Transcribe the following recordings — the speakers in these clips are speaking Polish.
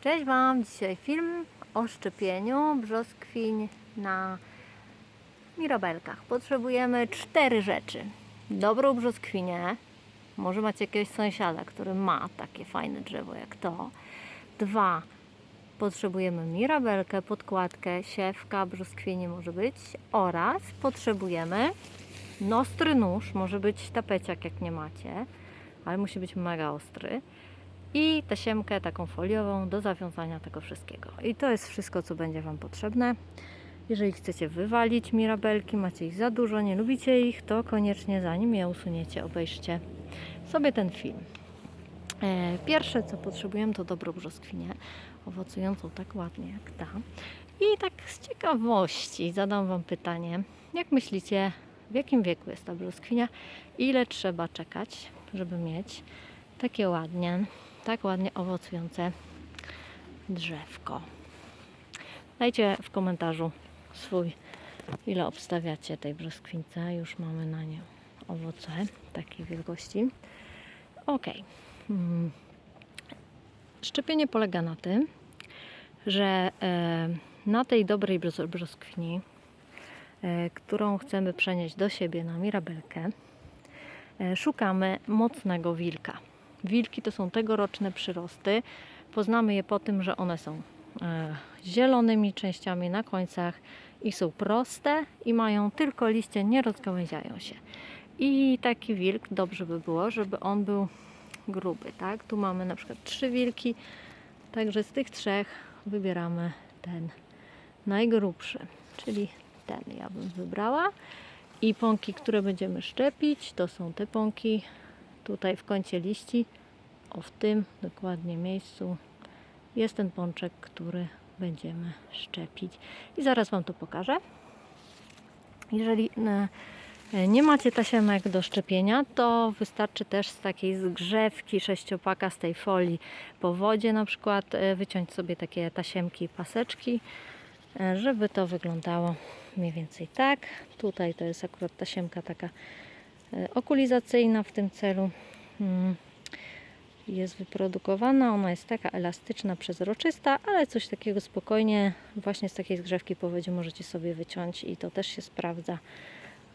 Cześć Wam! Dzisiaj film o szczepieniu brzoskwiń na mirabelkach. Potrzebujemy cztery rzeczy. Dobrą brzoskwinię. Może macie jakiegoś sąsiada, który ma takie fajne drzewo jak to. Dwa. Potrzebujemy mirabelkę, podkładkę, siewka, brzoskwini może być. Oraz potrzebujemy nostry nóż. Może być tapeciak jak nie macie, ale musi być mega ostry i tasiemkę taką foliową do zawiązania tego wszystkiego. I to jest wszystko, co będzie Wam potrzebne. Jeżeli chcecie wywalić mirabelki, macie ich za dużo, nie lubicie ich, to koniecznie zanim je usuniecie, obejrzcie sobie ten film. E, Pierwsze, co potrzebujemy, to dobrą brzoskwinię, owocującą tak ładnie jak ta. I tak z ciekawości zadam Wam pytanie, jak myślicie, w jakim wieku jest ta brzoskwinia? Ile trzeba czekać, żeby mieć takie ładnie, tak ładnie owocujące drzewko. Dajcie w komentarzu swój, ile obstawiacie tej brzoskwince. Już mamy na nią owoce takiej wielkości. Ok. Mm. Szczepienie polega na tym, że e, na tej dobrej brzos- brzoskwini, e, którą chcemy przenieść do siebie na mirabelkę, e, szukamy mocnego wilka. Wilki to są tegoroczne przyrosty. Poznamy je po tym, że one są e, zielonymi częściami na końcach i są proste i mają tylko liście, nie rozgałęziają się. I taki wilk dobrze by było, żeby on był gruby, tak? Tu mamy na przykład trzy wilki, także z tych trzech wybieramy ten najgrubszy, czyli ten ja bym wybrała. I pąki, które będziemy szczepić, to są te pąki tutaj w kącie liści, o w tym dokładnie miejscu jest ten pączek, który będziemy szczepić. I zaraz Wam to pokażę. Jeżeli e, nie macie tasiemek do szczepienia, to wystarczy też z takiej zgrzewki sześciopaka, z tej folii po wodzie na przykład e, wyciąć sobie takie tasiemki, paseczki, e, żeby to wyglądało mniej więcej tak. Tutaj to jest akurat tasiemka taka okulizacyjna w tym celu. Mm, Jest wyprodukowana, ona jest taka elastyczna, przezroczysta, ale coś takiego spokojnie właśnie z takiej zgrzewki po wodzie możecie sobie wyciąć i to też się sprawdza.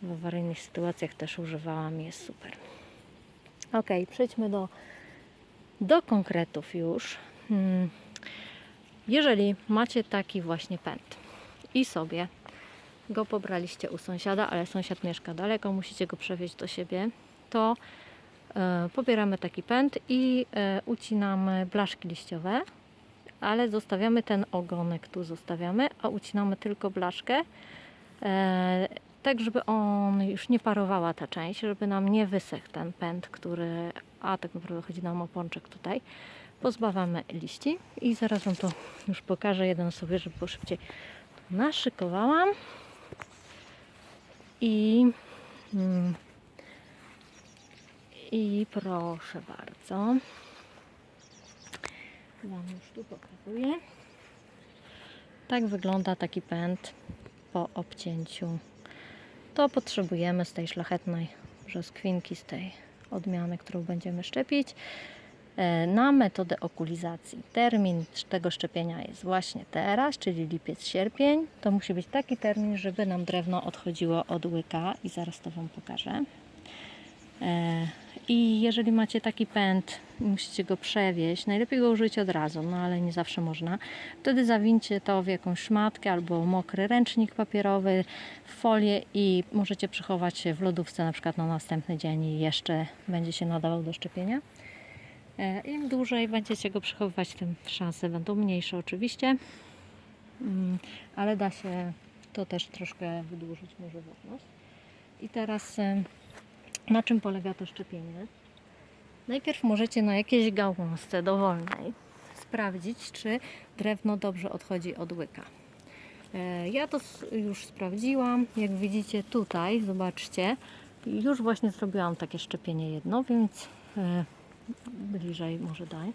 W awaryjnych sytuacjach też używałam, jest super. Ok, przejdźmy do, do konkretów już. Hmm. Jeżeli macie taki właśnie pęd i sobie go pobraliście u sąsiada, ale sąsiad mieszka daleko, musicie go przewieźć do siebie, to e, pobieramy taki pęd i e, ucinamy blaszki liściowe, ale zostawiamy ten ogonek, tu zostawiamy, a ucinamy tylko blaszkę, e, tak żeby on już nie parowała ta część, żeby nam nie wysechł ten pęd, który, a tak naprawdę chodzi nam o pączek tutaj. Pozbawamy liści i zaraz Wam to już pokażę jeden sobie, żeby było szybciej. Naszykowałam i mm, i proszę bardzo. Wam już tu pokazuję. Tak wygląda taki pęd po obcięciu. To potrzebujemy z tej szlachetnej brzoskwinki, z tej odmiany, którą będziemy szczepić na metodę okulizacji. Termin tego szczepienia jest właśnie teraz, czyli lipiec, sierpień. To musi być taki termin, żeby nam drewno odchodziło od łyka i zaraz to Wam pokażę. E, I jeżeli macie taki pęd, musicie go przewieźć, najlepiej go użyć od razu, no ale nie zawsze można. Wtedy zawincie to w jakąś szmatkę albo mokry ręcznik papierowy, w folię i możecie przechować w lodówce na przykład na następny dzień i jeszcze będzie się nadawał do szczepienia. E, Im dłużej będziecie go przechowywać, tym szanse będą mniejsze oczywiście, Mm, ale da się to też troszkę wydłużyć może. I teraz em, na czym polega to szczepienie? Najpierw możecie na jakiejś gałązce dowolnej sprawdzić, czy drewno dobrze odchodzi od łyka. E, Ja to już sprawdziłam. Jak widzicie tutaj, zobaczcie, już właśnie zrobiłam takie szczepienie jedno, więc e, bliżej może daj.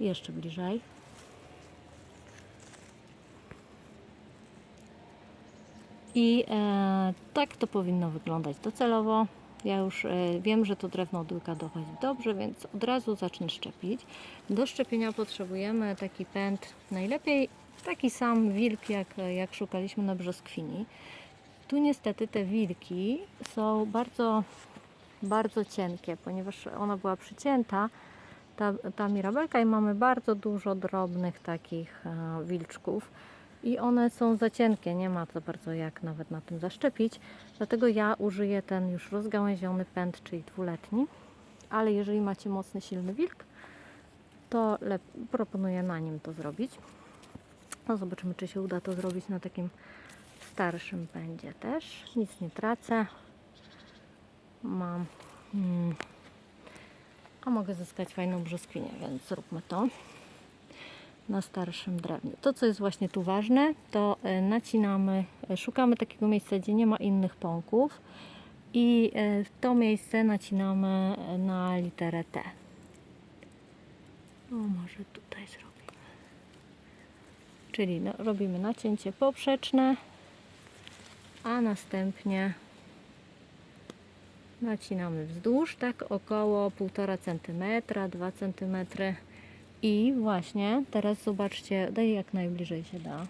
Jeszcze bliżej. I e, tak to powinno wyglądać docelowo. Ja już e, wiem, że to drewno od łyka dochodzi dobrze, więc od razu zacznę szczepić. Do szczepienia potrzebujemy taki pęd, najlepiej taki sam wilk, jak, jak szukaliśmy na brzoskwini. Tu niestety te wilki są bardzo, bardzo cienkie, ponieważ ona była przycięta, ta, ta mirabelka i mamy bardzo dużo drobnych takich e, wilczków i one są za cienkie, nie ma za bardzo jak nawet na tym zaszczepić, dlatego ja użyję ten już rozgałęziony pęd, czyli dwuletni, ale jeżeli macie mocny, silny wilk, to proponuję na nim to zrobić. No zobaczymy, czy się uda to zrobić na takim starszym pędzie też. Nic nie tracę. Mam. Mm, a mogę zyskać fajną brzoskwinię, więc zróbmy to na starszym drewnie. To, co jest właśnie tu ważne, to e, nacinamy, e, szukamy takiego miejsca, gdzie nie ma innych pąków i e, to miejsce nacinamy na literę T. O, może tutaj zrobimy. Czyli no, robimy nacięcie poprzeczne, a następnie nacinamy wzdłuż, tak około 1,5 cm, 2 cm. I właśnie teraz zobaczcie, daj jak najbliżej się da.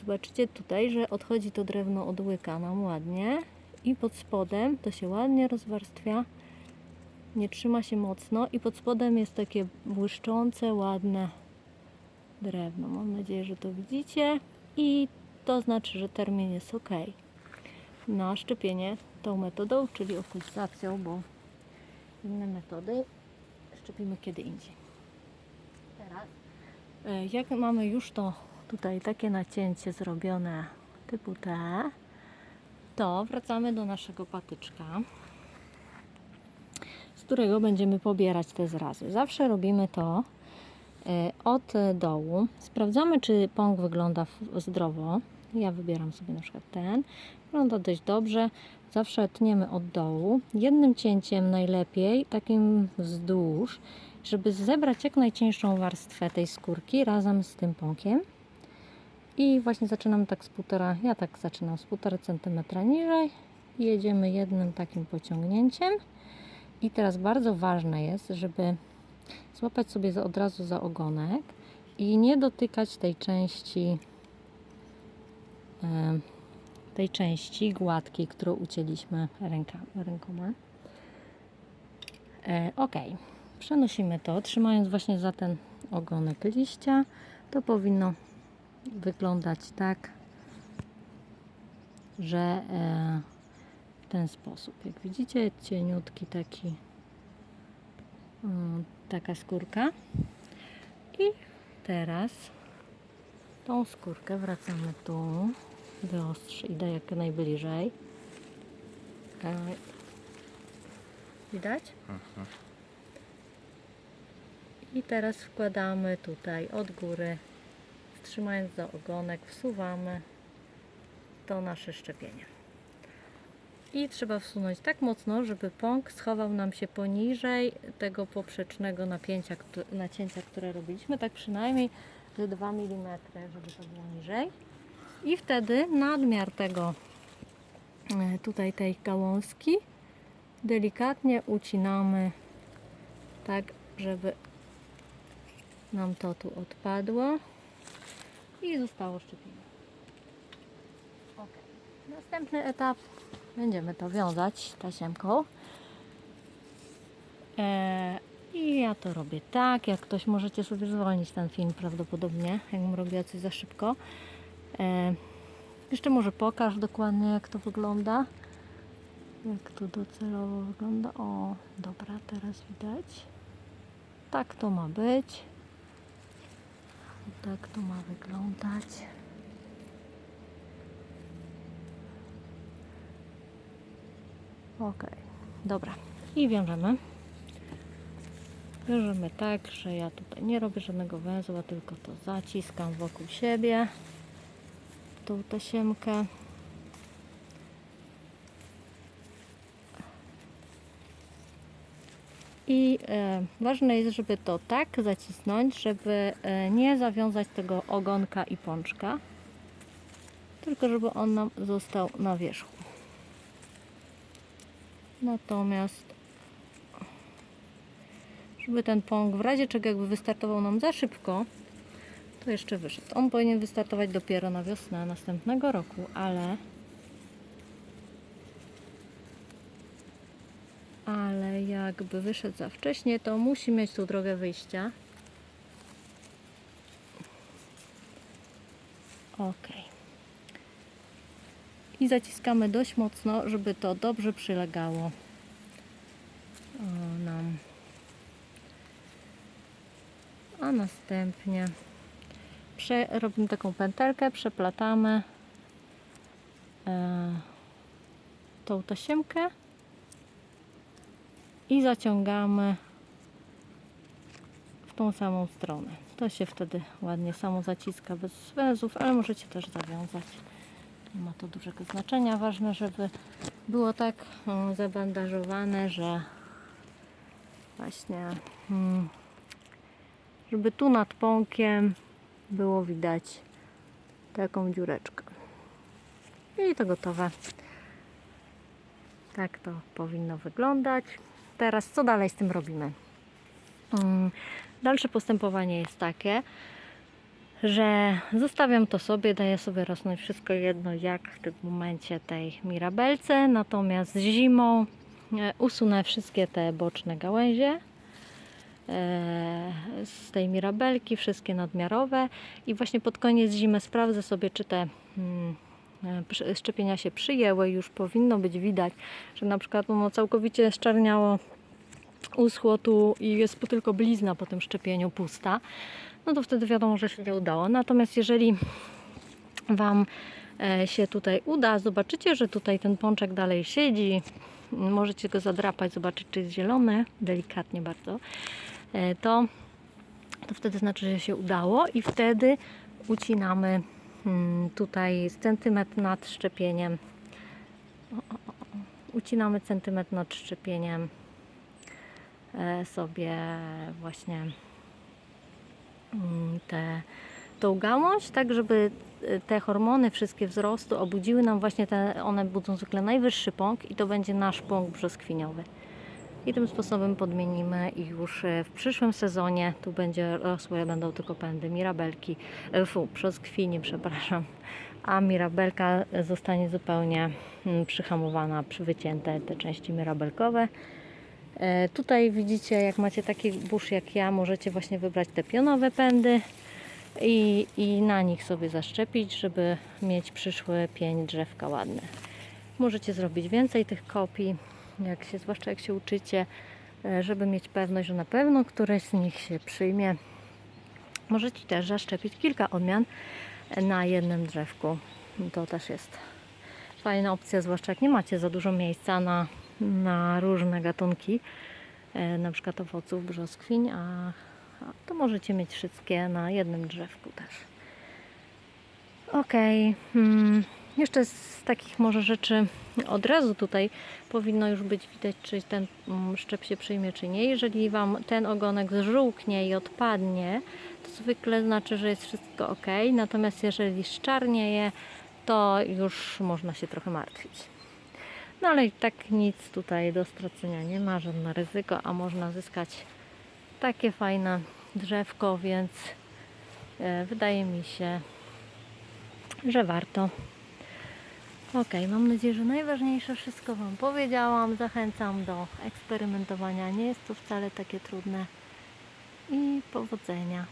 Zobaczcie tutaj, że odchodzi to drewno od łyka nam ładnie i pod spodem to się ładnie rozwarstwia. Nie trzyma się mocno i pod spodem jest takie błyszczące, ładne drewno. Mam nadzieję, że to widzicie i to znaczy, że termin jest ok na szczepienie tą metodą, czyli okulizacją, bo inne metody szczepimy kiedy indziej. Teraz, e, jak mamy już to tutaj takie nacięcie zrobione typu T, to wracamy do naszego patyczka, z którego będziemy pobierać te zrazy. Zawsze robimy to e, od dołu. Sprawdzamy, czy pąk wygląda zdrowo. Ja wybieram sobie na przykład ten. Wygląda dość dobrze. Zawsze tniemy od dołu. Jednym cięciem najlepiej, takim wzdłuż, żeby zebrać jak najcieńszą warstwę tej skórki razem z tym pąkiem. I właśnie zaczynam tak z półtora, ja tak zaczynam z półtora centymetra niżej. Jedziemy jednym takim pociągnięciem. I teraz bardzo ważne jest, żeby złapać sobie od razu za ogonek i nie dotykać tej części tej części gładkiej, którą ucięliśmy ręka, rękoma. E, ok, przenosimy to, trzymając właśnie za ten ogonek liścia. To powinno wyglądać tak, że e, w ten sposób. Jak widzicie, cieniutki taki mm, taka skórka. I teraz tą skórkę wracamy tu, wyostrz, idę jak najbliżej. Tak. Widać? I teraz wkładamy tutaj od góry, trzymając za ogonek, wsuwamy to nasze szczepienie. I trzeba wsunąć tak mocno, żeby pąk schował nam się poniżej tego poprzecznego napięcia, nacięcia, które robiliśmy, tak przynajmniej ze 2 mm, żeby to było niżej. I wtedy nadmiar tego, e, tutaj tej gałązki, delikatnie ucinamy tak, żeby nam to tu odpadło i zostało szczepienie. Następny etap będziemy to wiązać tasiemką. E, I ja to robię tak, jak ktoś możecie sobie zwolnić ten film prawdopodobnie, jakbym robiła coś za szybko. E, jeszcze może pokaż dokładnie jak to wygląda. Jak to docelowo wygląda. O, dobra, teraz widać. Tak to ma być. Tak to ma wyglądać. Ok, dobra. I wiążemy. Wiążemy tak, że ja tutaj nie robię żadnego węzła, tylko to zaciskam wokół siebie. Tą tasiemkę. I e, ważne jest, żeby to tak zacisnąć, żeby e, nie zawiązać tego ogonka i pączka, tylko żeby on nam został na wierzchu. Natomiast żeby ten pąk w razie czego jakby wystartował nam za szybko, to jeszcze wyszedł. On powinien wystartować dopiero na wiosnę następnego roku, ale ale jakby wyszedł za wcześnie, to musi mieć tu drogę wyjścia. Ok. I zaciskamy dość mocno, żeby to dobrze przylegało o, nam. A następnie prze, robimy taką pętelkę, przeplatamy e, tą tasiemkę i zaciągamy w tą samą stronę. To się wtedy ładnie samo zaciska bez węzłów, ale możecie też zawiązać. Nie ma to dużego znaczenia. Ważne, żeby było tak o, zabandażowane, że właśnie mm, żeby tu nad pąkiem było widać taką dziureczkę. I to gotowe. Tak to powinno wyglądać. Teraz co dalej z tym robimy? Mm, Dalsze postępowanie jest takie, że zostawiam to sobie, daję sobie rosnąć wszystko jedno jak w tym momencie tej mirabelce, natomiast zimą e, usunę wszystkie te boczne gałęzie z tej mirabelki, wszystkie nadmiarowe. I właśnie pod koniec zimy sprawdzę sobie, czy te mm, e, szczepienia się przyjęły, już powinno być widać, że na przykład ono całkowicie szczerniało, uschło tu i jest tylko blizna po tym szczepieniu pusta, no to wtedy wiadomo, że się nie udało. Natomiast jeżeli Wam e, się tutaj uda, zobaczycie, że tutaj ten pączek dalej siedzi, możecie go zadrapać, zobaczyć, czy jest zielony, delikatnie bardzo, e, to, to wtedy znaczy, że się udało i wtedy ucinamy mm, tutaj centymetr nad szczepieniem. Ucinamy centymetr nad szczepieniem e, sobie właśnie mm, te, tą gałąź, tak żeby e, te hormony wszystkie wzrostu obudziły nam właśnie te, one budzą zwykle najwyższy pąk i to będzie nasz pąk brzoskwiniowy. I tym sposobem podmienimy i już e, w przyszłym sezonie tu będzie rosły, będą tylko pędy mirabelki, e, fu, brzoskwini, przepraszam, a mirabelka zostanie zupełnie mm, przyhamowana, przywycięte te części mirabelkowe. E, Tutaj widzicie, jak macie taki burz jak ja, możecie właśnie wybrać te pionowe pędy i, i na nich sobie zaszczepić, żeby mieć przyszły pień drzewka ładny. Możecie zrobić więcej tych kopii, jak się, zwłaszcza jak się uczycie, e, żeby mieć pewność, że na pewno któreś z nich się przyjmie. Możecie też zaszczepić kilka odmian na jednym drzewku. To też jest fajna opcja, zwłaszcza jak nie macie za dużo miejsca na, na różne gatunki, e, na przykład owoców, brzoskwiń, a, a to możecie mieć wszystkie na jednym drzewku też. Okej, hmm, jeszcze z takich może rzeczy od razu tutaj powinno już być widać, czy ten mm, szczep się przyjmie, czy nie. Jeżeli Wam ten ogonek zżółknie i odpadnie, to zwykle znaczy, że jest wszystko ok. Natomiast jeżeli szczarnieje, to już można się trochę martwić. No ale i tak nic tutaj do stracenia nie ma, żadne ryzyko, a można zyskać takie fajne drzewko, więc e, wydaje mi się, że warto. Ok, mam nadzieję, że najważniejsze wszystko Wam powiedziałam. Zachęcam do eksperymentowania. Nie jest to wcale takie trudne. I powodzenia.